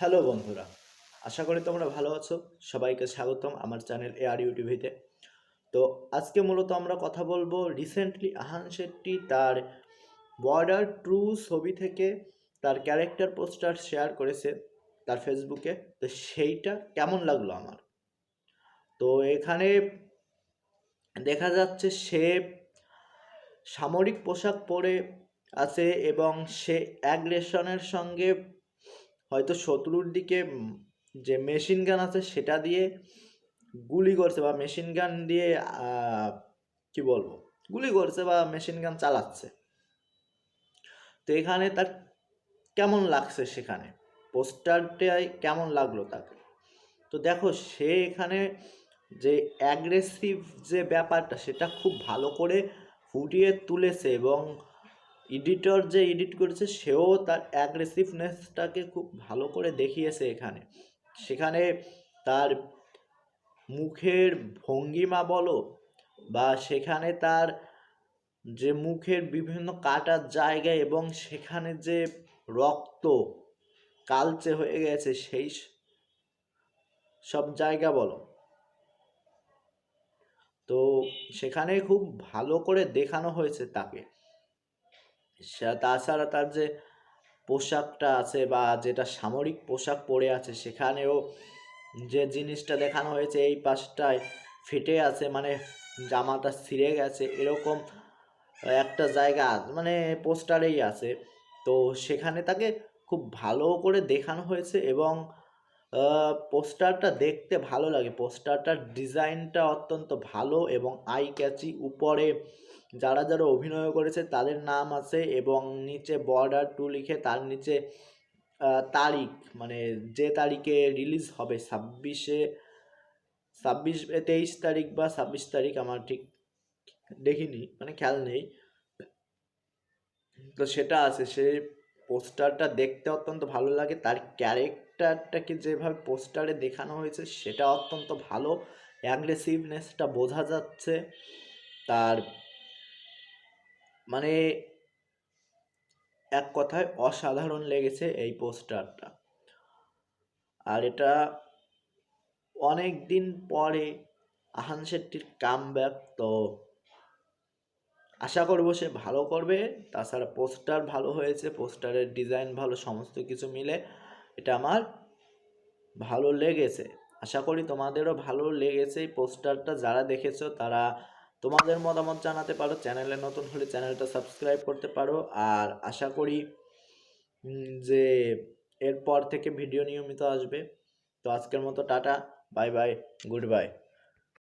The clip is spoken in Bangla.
হ্যালো বন্ধুরা, আশা করি তোমরা ভালো আছো। সবাইকে স্বাগতম আমার চ্যানেল এআর ইউটিভিতে তো। আজকে মূলত আমরা কথা বলব রিসেন্টলি আহান শেট্টি তার বর্ডার ট্রু ছবি থেকে তার ক্যারেক্টার পোস্টার শেয়ার করেছে তার ফেসবুকে তো সেইটা কেমন লাগল আমার? তো এখানে দেখা যাচ্ছে সে সামরিক পোশাক পরে আছে এবং সে অ্যাগ্রেশনের সঙ্গে হয়তো শত্রুর দিকে যে মেশিন গান আছে সেটা দিয়ে গুলি করছে বা মেশিন গান দিয়ে কি বলব? গুলি করছে বা মেশিন গান চালাচ্ছে। তো এখানে তার কেমন লাগছে সেখানে? পোস্টারটাই কেমন লাগল তাকে? তো দেখো, সে এখানে যে অ্যাগ্রেসিভ যে ব্যাপারটা, সেটা খুব ভালো করে ফুটিয়ে তুলেছে এবং এডিটর যে এডিট করেছে, সেও তার অ্যাগ্রেসিভনেসটাকে খুব ভালো করে দেখিয়েছে এখানে। সেখানে তার মুখের ভঙ্গিমা বলো বা সেখানে তার যে মুখের বিভিন্ন কাটার জায়গা এবং সেখানে যে রক্ত কালচে হয়ে গেছে, সেই সব জায়গা বলো। তো সেখানে খুব ভালো করে দেখানো হয়েছে তাকে। তাছাড়া তার যে পোশাকটা আছে বা যেটা সামরিক পোশাক পরে আছে, সেখানেও যে জিনিসটা দেখানো হয়েছে, এই পাশটায় ফেটে আছে মানে জামাটা ছিঁড়ে গেছে, এরকম একটা জায়গা মানে পোস্টারেই আছে। তো সেখানে তাকে খুব ভালো করে দেখানো হয়েছে এবং পোস্টারটা দেখতে ভালো লাগে। পোস্টারটার ডিজাইনটা অত্যন্ত ভালো এবং আই ক্যাচি উপরে যারা যারা অভিনয় করেছে তাদের নাম আছে এবং নিচে বর্ডার টু লিখে তার নিচে তারিখ মানে যে তারিখে রিলিজ হবে, ছাব্বিশে, ছাব্বিশ, তেইশ তারিখ বা ছাব্বিশ তারিখ আমার ঠিক দেখিনি মানে খেয়াল নেই। তো সেটা আছে, সে পোস্টারটা দেখতে অত্যন্ত ভালো লাগে। তার ক্যারেক্টারটাকে যেভাবে পোস্টারে দেখানো হয়েছে, সেটা অত্যন্ত ভালো। অ্যাগ্রেসিভনেসটা বোঝা যাচ্ছে। তার মানে এক কথায় অসাধারণ লেগেছে এই পোস্টারটা। আর এটা অনেক দিন পরে আহান শেট্টির কাম ব্যাক তো আশা করব সে ভালো করবে। তাছাড়া পোস্টার ভালো হয়েছে, পোস্টারের ডিজাইন ভালো, সমস্ত কিছু মিলে এটা আমার ভালো লেগেছে। আশা করি তোমাদেরও ভালো লেগেছে এই পোস্টারটা। যারা দেখেছ তারা তোমাদের মতামত জানাতে পারো। চ্যানেলে নতুন হলে চ্যানেলটা সাবস্ক্রাইব করতে পারো। আর আশা করি যে এরপর থেকে ভিডিও নিয়মিত আসবে। তো আজকের মতো tata, bye bye, good bye.